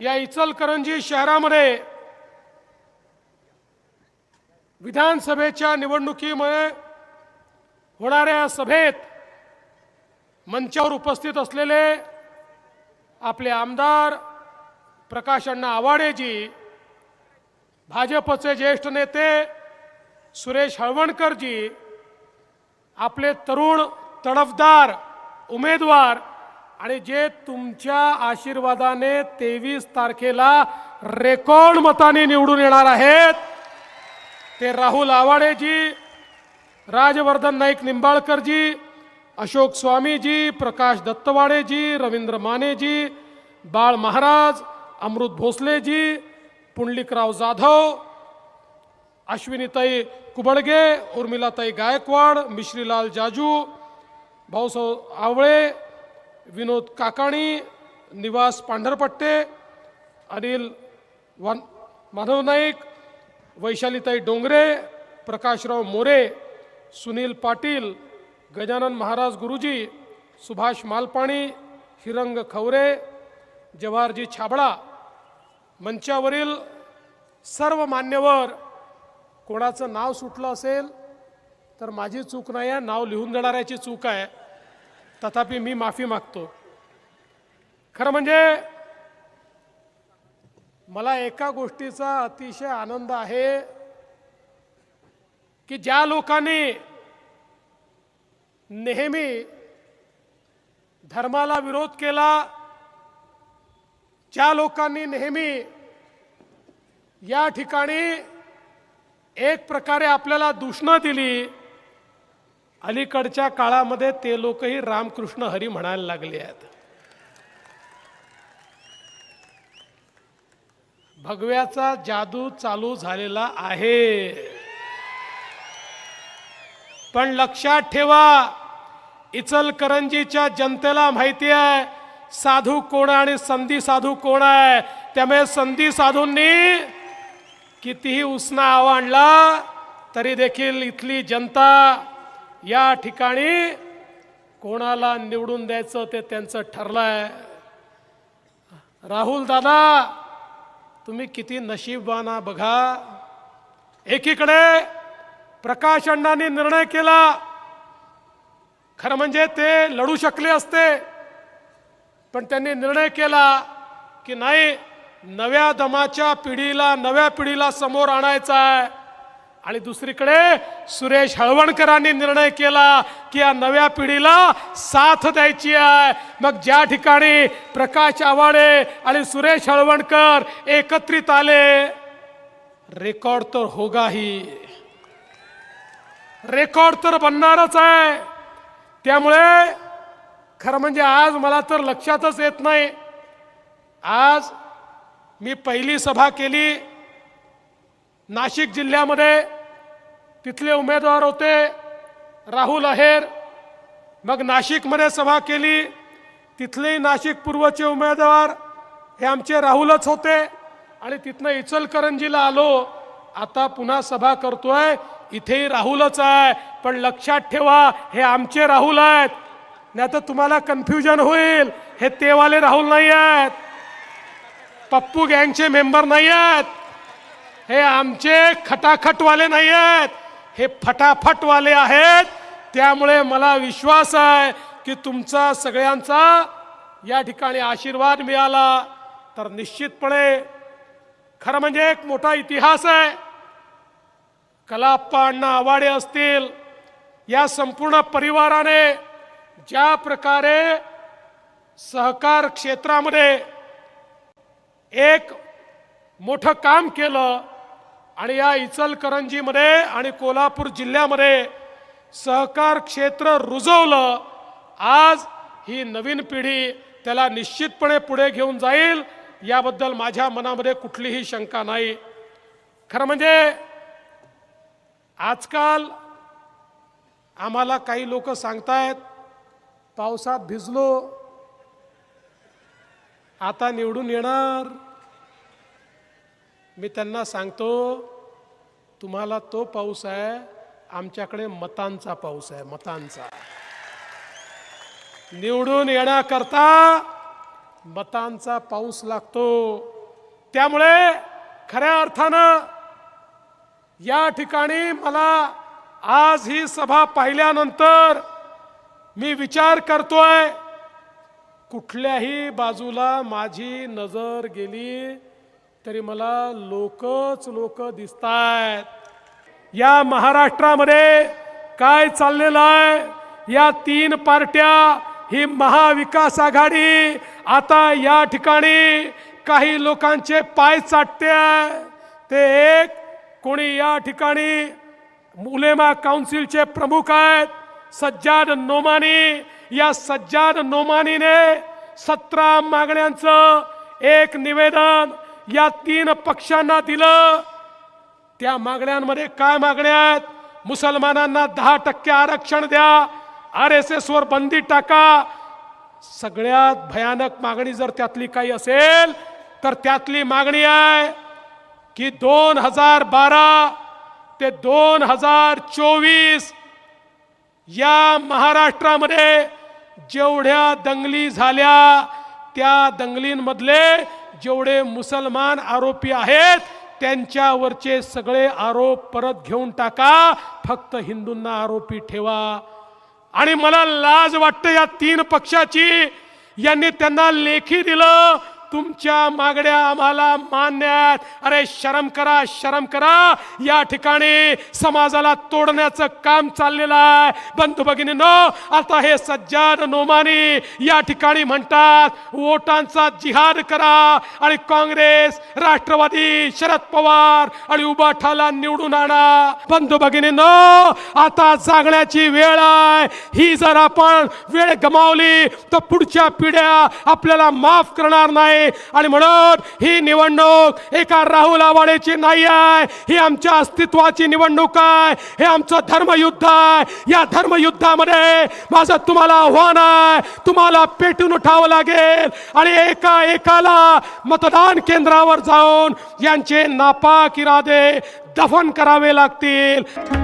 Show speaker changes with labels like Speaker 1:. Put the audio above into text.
Speaker 1: या इचलकरंजी शहरामध्ये विधानसभेच्या निवडणुकीमुळे होणाऱ्या सभेत मंचावर उपस्थित असलेले आपले आमदार प्रकाश अण्णा आवाडेजी भाजपचे ज्येष्ठ नेते सुरेश हळवणकरजी आपले तरुण तडफदार उमेदवार आणि जे तुमच्या आशीर्वादाने तेवीस तारखेला रेकॉर्ड मताने निवडून येणार आहेत ते राहुल आवाडेजी राजवर्धन नाईक निंबाळकरजी अशोक स्वामीजी प्रकाश दत्तवाडेजी रवींद्र मानेजी बाळ महाराज अमृत भोसलेजी पुंडलिकराव जाधव अश्विनीताई कुबडगे उर्मिलाताई गायकवाड मिश्रीलाल जाजू भाऊसाहेब आवळे विनोद काकाणी निवास पांढरपट्टे अनिल वन माधव नाईक वैशालीताई डोंगरे प्रकाशराव मोरे सुनील पाटील गजानन महाराज गुरुजी सुभाष मालपाणी हिरंग खवरे जवाहरजी छाबळा मंचावरील सर्व मान्यवर कोणाचं नाव सुटलं असेल तर माझी चूक नाही आहे नाव लिहून देणाऱ्याची चूक आहे. तथापि मी माफी मागतो. खरं म्हणजे मला एका गोष्टीचा अतिशय आनंद आहे की ज्या लोकांनी नेहमी धर्माला विरोध केला ज्या लोकांनी नेहमी या ठिकाणी एक प्रकारे आपल्याला दूषणं दिली अलीकडच्या काळामध्ये ते लोकही रामकृष्ण हरी म्हणायला लागले आहेत. भगव्याचा जादू चालू झालेला आहे. पण लक्षात ठेवा इचलकरंजीच्या जनतेला माहिती आहे साधू कोण आणि संधी साधू कोण आहे? त्यामुळे संधी साधूंनी कितीही उसना आणला तरी देखील इथली जनता या ठिकाणी कोणाला निवडून द्यायचं ते त्यांचं ठरलंय. राहुल दादा तुम्ही किती नशीबवाना बघा. एकीकडे प्रकाश अण्णांनी निर्णय केला. खरं म्हणजे ते लढू शकले असते पण त्यांनी निर्णय केला की नाही नव्या दमाच्या पिढीला नव्या पिढीला समोर आणायचा आहे. आणि दुसरीकडे सुरेश हळवणकरांनी निर्णय केला की या नव्या पिढीला साथ द्यायची आहे. मग ज्या ठिकाणी प्रकाश आवाडे आणि सुरेश हळवणकर एकत्रित आले रेकॉर्ड तर होगाही. रेकॉर्ड तर बनणारच आहे. त्यामुळे खरं म्हणजे आज मला तर लक्षातच येत नाही. आज मी पहिली सभा केली नाशिक जिल्ह्यामध्ये. तिथले उमेदवार होते राहुल अहेर. मग नाशिकमध्ये सभा केली. तिथलेही नाशिक पूर्वचे उमेदवार हे आमचे राहुलच होते. आणि तिथनं इचलकरंजीला आलो. आता पुन्हा सभा करतोय. इथेही राहुलच आहे. पण लक्षात ठेवा हे आमचे राहुल आहेत. नाही तर तुम्हाला कन्फ्युजन होईल. हे तेवाले राहुल नाही आहेत. पप्पू गँगचे मेंबर नाही आहेत. हे आमचे खटाखटवाले नाही आहेत. हे फटाफटवाले आहेत. त्यामुळे मला विश्वास आहे की तुमचा सगळ्यांचा या ठिकाणी आशीर्वाद मिळाला. तर निश्चितपणे खरं म्हणजे एक मोठा इतिहास आहे. कलाप्पा अण्णा आवाडे असतील या संपूर्ण परिवाराने ज्या प्रकारे सहकार क्षेत्रामध्ये एक मोठं काम केलं आणि या इचलकरंजीमध्ये आणि कोल्हापूर जिल्ह्यामध्ये सहकार क्षेत्र रुजवलं आज ही नवीन पिढी त्याला निश्चितपणे पुढे घेऊन जाईल याबद्दल माझ्या मनामध्ये कुठलीही शंका नाही. खरं म्हणजे आजकाल आम्हाला काही लोक सांगतायत पावसात भिजलो आता निवडून येणार मी त्यांना सांगतो तुम्हाला तो पाऊस आहे आमच्याकडे मतांचा पाऊस आहे मतांचा. निवडून येण्याकरता मतांचा पाऊस लागतो. त्यामुळे खऱ्या अर्थानं या ठिकाणी मला आज ही सभा पाहिल्यानंतर मी विचार करतोय कुठल्याही बाजूला माझी नजर गेली तरी मला लोकच लोक दिसतायत. या महाराष्ट्रामध्ये काय चाललेलं आहे? या तीन पार्ट्या ही महाविकास आघाडी आता या ठिकाणी काही लोकांचे पाय चाटते आहे. ते एक कोणी या ठिकाणी मुलेमा काउन्सिलचे प्रमुख आहेत. सज्जाद नोमानी या सज्जाद नोमानीने सतरा मागण्यांचं एक निवेदन या तीन पक्षांना दिलं. त्या मागण्यांमध्ये काय मागण्या आहेत? मुसलमानांना दहा टक्के आरक्षण द्या. आर एस एस वर बंदी टाका. सगळ्यात भयानक मागणी जर त्यातली काही असेल तर त्यातली मागणी आहे की दोन हजार बारा ते दोन हजार चोवीस या महाराष्ट्रामध्ये जेवढ्या दंगली झाल्या त्या दंगलींमधले जेवढे मुसलमान आरोपी आहेत त्यांच्यावरचे सगळे आरोप परत घेऊन टाका. फक्त हिंदूंना आरोपी ठेवा. आणि मला लाज वाटतं या तीन पक्षाची. यांनी त्यांना लेखी दिलं. तुमच्या मागण्या आम्हाला मानण्यात अरे शरम करा शरम करा. या ठिकाणी समाजाला तोडण्याचं काम चाललेलं आहे. बंधू भगिनीनो आता हे सज्जन नोमानी या ठिकाणी म्हणतात वोटांचा जिहाद करा आणि काँग्रेस राष्ट्रवादी शरद पवार आणि उबाठाला निवडून आणा. बंधू भगिनीनो आता जागण्याची वेळ आहे. ही जर आपण वेळ गमावली तर पुढच्या पिढ्या आपल्याला माफ करणार नाही. आणि म्हणून ही निवडणूक एका राहुल आवाडेची नाही आहे. ही आमच्या अस्तित्वाची निवडणूक आहे. हे आमचं धर्मयुद्ध आहे. या धर्मयुद्धामध्ये माझं तुम्हाला आव्हान आहे. तुम्हाला पेटून उठावं लागेल. आणि एका एकाला मतदान केंद्रावर जाऊन यांचे नापाक इरादे दफन करावे लागतील.